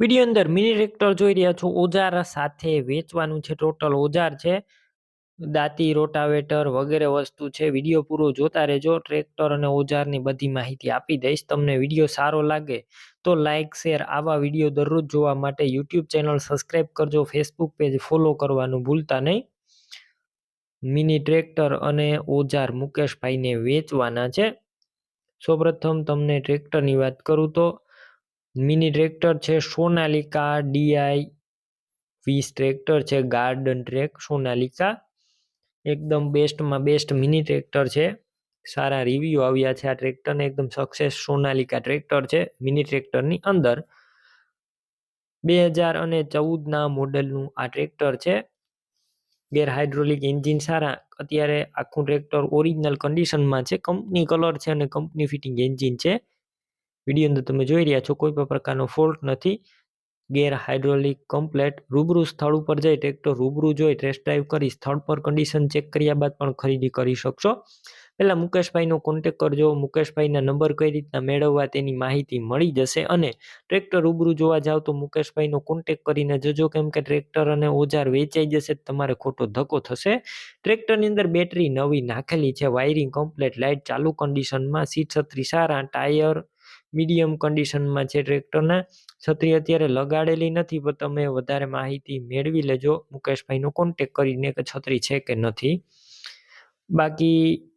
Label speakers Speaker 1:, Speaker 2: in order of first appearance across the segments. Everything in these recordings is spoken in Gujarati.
Speaker 1: વીડિયો અંદર મિની ટ્રેક્ટર જોઈ રહ્યા છો. ઓજાર સાથે વેચવાનું છે ટોટલ ઓજાર છે. દાંતી રોટાવેટર વગેરે વસ્તુ છે. વીડિયો પૂરો જોતા રહેજો. ટ્રેક્ટર અને ઓજારની બધી માહિતી આપી દઈશ. તમને વીડિયો સારો લાગે તો લાઇક શેર આવા વીડિયો દરરોજ જોવા માટે યુટ્યુબ ચેનલ સબસ્ક્રાઈબ કરજો. ફેસબુક પેજ ફોલો કરવાનું ભૂલતા નહીં. મિની ટ્રેક્ટર અને ઓજાર મુકેશભાઈને વેચવાના છે. સૌપ્રથમ તમને ટ્રેક્ટરની વાત કરું તો મિની ટ્રેક્ટર છે સોનાલિકા ડીઆઈ વીસ ટ્રેક્ટર છે ગાર્ડન ટ્રેક સોનાલિકા. એકદમ બેસ્ટમાં બેસ્ટ મિની ટ્રેક્ટર છે. સારા રિવ્યૂ આવ્યા છે આ ટ્રેક્ટરને. એકદમ સક્સેસ સોનાલિકા ટ્રેક્ટર છે મિની ટ્રેક્ટરની અંદર. બે હજાર અને ચૌદના મોડલનું આ ટ્રેક્ટર છે. ગેર હાઇડ્રોલિક એન્જિન સારા. અત્યારે આખું ટ્રેક્ટર ઓરિજિનલ કન્ડિશનમાં છે. કંપની કલર છે અને કંપની ફિટિંગ એન્જિન છે. વીડિયો અંદર તમે જોઈ રહ્યા છો, કોઈ પણ પ્રકારનો ફોલ્ટ નથી. ગેર હાઇડ્રોલિક કમ્પ્લેટ રૂબરૂ સ્થળ ઉપર જઈ ટ્રેક્ટર રૂબરૂ જોઈ ટેસ્ટ ડ્રાઈવ કરી સ્થળ પર કન્ડિશન ચેક કર્યા બાદ પણ ખરીદી કરી શકશો. પહેલાં મુકેશભાઈનો કોન્ટેક કરજો, મુકેશભાઈના નંબર કઈ રીતના મેળવવા તેની માહિતી મળી જશે અને ટ્રેક્ટર રૂબરૂ જોવા જાવ તો મુકેશભાઈનો કોન્ટેક કરીને જજો, કેમ કે ટ્રેક્ટર અને ઓજાર વેચાઈ જશે તમારે ખોટો ધક્કો થશે. ટ્રેક્ટરની અંદર બેટરી નવી નાખેલી છે વાયરિંગ કમ્પ્લેટ લાઇટ ચાલુ કન્ડિશનમાં સીટ છત્રી સારા ટાયર મીડિયમ કન્ડિશનમાં છે ટ્રેક્ટરના. છત્રી અત્યારે લગાડેલી નથી, પણ તમે વધારે માહિતી મેળવી લેજો. મુકેશભાઈનો કોન્ટેક કરીને કે છત્રી છે કે નથી. બાકી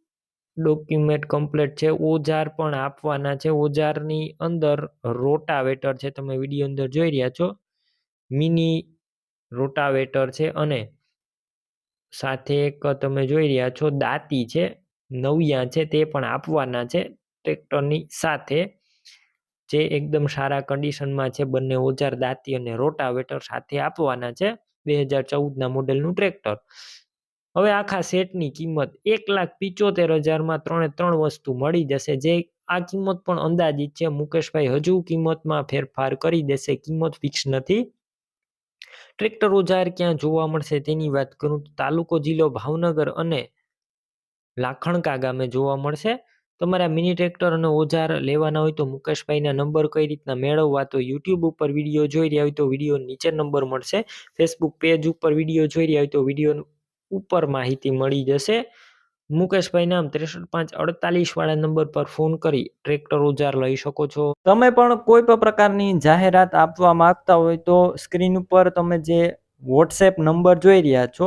Speaker 1: ડોક્યુમેન્ટ કમ્પ્લીટ છે. ઓજાર પણ આપવાના છે. ઓજારની અંદર રોટાવેટર છે. તમે વીડિયો અંદર જોઈ રહ્યા છો. મિની રોટાવેટર છે અને સાથે એક તમે જોઈ રહ્યા છો, દાંતી છે, નવિયા છે, તે પણ આપવાના છે ટ્રેક્ટરની સાથે. જે એકદમ સારા કન્ડિશનમાં છે, બંને ઓજાર દાંતી અને રોટાવેટર સાથે આપવાના છે, બે હજાર ચૌદના મોડેલનું ટ્રેક્ટર હવે આખા સેટની કિંમત એક લાખ પિચોતેર હજારમાં ત્રણે ત્રણ વસ્તુ મળી જશે, જે આ કિંમત પણ અંદાજિત છે. મુકેશભાઈ હજુ કિંમતમાં ફેરફાર કરી દેશે, કિંમત ફિક્સ નથી. ટ્રેક્ટર ઓજાર ક્યાં જોવા મળશે તેની વાત કરું તો તાલુકો જિલ્લો ભાવનગર અને લાખણકા ગામે જોવા મળશે. તમારા મિની ટ્રેક્ટર અને ઓજાર લેવાના હોય તો મુકેશભાઈના નંબર કઈ રીતના મેળવવા? તો યુટ્યુબ ઉપર વીડિયો જોઈ રહ્યા હોય તો વીડિયો નીચે નંબર મળશે. ફેસબુક પેજ ઉપર વીડિયો જોઈ રહ્યા હોય તો વીડિયો ઉપર માહિતી મળી જશે. મુકેશભાઈ નામ ત્રેસઠ પાંચ અડતાલીસ વાળા નંબર પર ફોન કરી ટ્રેક્ટર ઓજાર લઈ શકો છો. તમે પણ કોઈ પણ પ્રકારની જાહેરાત આપવા માંગતા હોય તો સ્ક્રીન ઉપર તમે જે વોટ્સએપ નંબર જોઈ રહ્યા છો